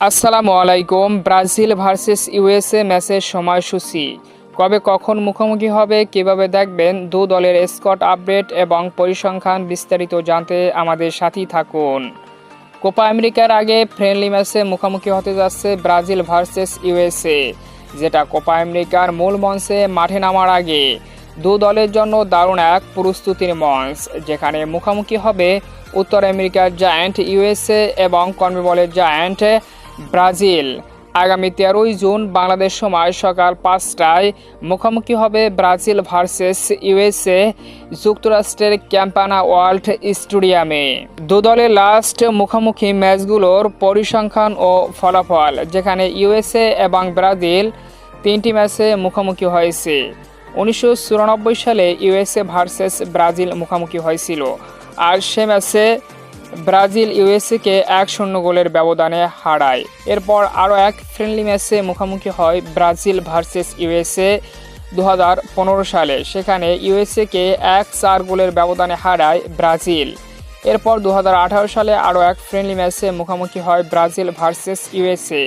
আসসালামু আলাইকুম। Brazil versus USA ম্যাচের সময়সূচি। কবে কখন মুখোমুখি হবে কীভাবে দেখবেন? দু দলের স্কট আপডেট এবং পরিসংখ্যান বিস্তারিত জানতে আমাদের সাথেই থাকুন। কোপা আমেরিকার আগে ফ্রেন্ডলি ম্যাচে মুখোমুখি হতে যাচ্ছে ব্রাজিল ভার্সেস ইউএসএ, যেটা কোপা আমেরিকার মূল মঞ্চে মাঠে নামার আগে। দু দলের জন্য দারুণ এক প্রস্তুতির মঞ্চ, যেখানে মুখোমুখি হবে উত্তর আমেরিকার জায়ান্ট ইউএসএ এবং কর্মবলের জায়ান্ট ব্রাজিল। আগামী তেরোই জুন বাংলাদেশ সময় সকাল পাঁচটায় মুখোমুখি হবে ব্রাজিল ভার্সেস ইউএসএ যুক্তরাষ্ট্রের ক্যাম্পানা ওয়ার্ল্ড স্টেডিয়ামে। দু দলের লাস্ট মুখোমুখি ম্যাচগুলোর পরিসংখ্যান ও ফলাফল, যেখানে ইউএসএ এবং ব্রাজিল তিনটি ম্যাচে মুখোমুখি হয়েছে। উনিশশো চুরানব্বই সালে ইউএসএ ভার্সেস ব্রাজিল মুখোমুখি হয়েছিল। আর সে ম্যাচে ব্রাজিল ইউএসএকে এক শূন্য গোলের ব্যবধানে হারায়। এরপর আরও এক ফ্রেন্ডলি ম্যাচে মুখোমুখি হয় ব্রাজিল ভার্সেস ইউএসএ দু হাজার পনেরো সালে। সেখানে ইউএসএকে এক চার গোলের ব্যবধানে হারায় ব্রাজিল। এরপর দু হাজার আঠারো সালে আরও এক ফ্রেন্ডলি ম্যাচে মুখোমুখি হয় ব্রাজিল ভার্সেস ইউএসএ।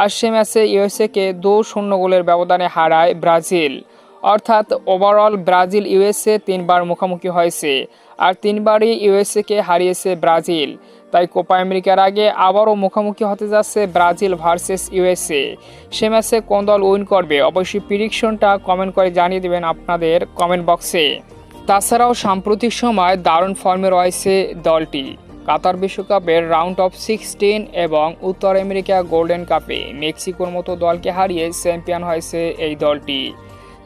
আর সে ম্যাচে ইউএসএকে দু শূন্য গোলের ব্যবধানে হারায় ব্রাজিল। অর্থাৎ ওভারঅল ব্রাজিল ইউএসএ তিনবার মুখোমুখি হয়েছে আর তিনবারই ইউএসএকে হারিয়েছে ব্রাজিল। তাই কোপা আমেরিকার আগে আবারও মুখোমুখি হতে যাচ্ছে ব্রাজিল ভার্সেস ইউএসএ সে ম্যাচে কোন দল উইন করবে? অবশ্যই প্রিডিকশনটা কমেন্ট করে জানিয়ে দেবেন আপনাদের কমেন্ট বক্সে তাছাড়াও সাম্প্রতিক সময় দারুণ ফর্মে রয়েছে দলটি। কাতার বিশ্বকাপের রাউন্ড অফ সিক্সটিন এবং উত্তর আমেরিকা গোল্ডেন কাপে মেক্সিকোর মতো দলকে হারিয়ে চ্যাম্পিয়ন হয়েছে এই দলটি।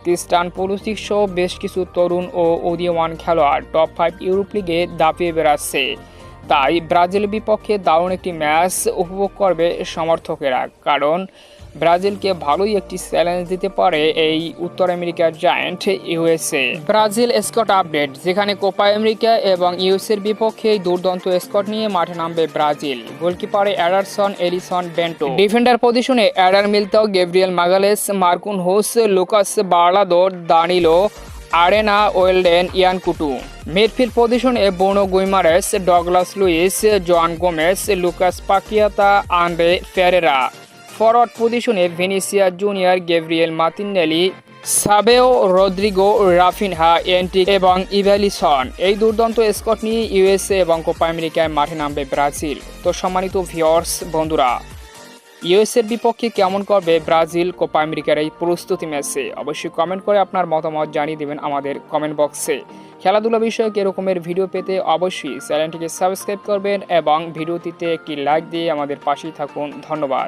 ক্রিস্টান পুলুসিক সহ বেশ কিছু তরুণ ও উদীয়মান খেলোয়াড় টপ ফাইভ ইউরোপ লিগে দাপিয়ে বেড়াচ্ছে। তাই ব্রাজিল বিপক্ষে দারুণ একটি ম্যাচ উপভোগ করবে সমর্থকেরা, কারণ ব্রাজিলকে ভালোই একটি চ্যালেঞ্জ দিতে পারে এই উত্তর আমেরিকার giant USA Brazil squad update যেখানে কোপা আমেরিকা এবং ইউএসএর বিপক্ষে দুর্দান্ত স্কট নিয়ে মাঠে নামবে ব্রাজিল। গোলকিপারে অ্যাডারসন এলিসন বেন্টো। ডিফেন্ডার পজিশনে Eder Militao Gabriel Magalhaes, Marquinhos, Lucas Beraldo, Danilo, Arana ওয়েলডেন, Yan Couto. Midfield পজিশনে Bruno Guimaraes, Douglas Luiz, Joao Gomes, Lucas Paqueta, Andre Ferreira. Forward পজিশনে Vinicius junior Gabriel Martinelli Savio Rodrygo Raphinha anti এবং Evanilson. এই দুর্দান্ত squad নিয়ে USA এবং Copa আমেরিকায় মাঠে নামবে ব্রাজিল। তো সম্মানিত ভিওর্স বন্ধুরা, ইউএসএর বিপক্ষে কেমন করবে ব্রাজিল কোপা আমেরিকার এই প্রস্তুতি ম্যাচে? অবশ্যই কমেন্ট করে আপনার মতামত জানিয়ে দেবেন আমাদের কমেন্ট বক্সে খেলাধুলা বিষয়ক এরকমের ভিডিও পেতে অবশ্যই চ্যানেলটিকে সাবস্ক্রাইব করবেন এবং ভিডিওটিতে একটি লাইক দিয়ে আমাদের পাশেই থাকুন। ধন্যবাদ।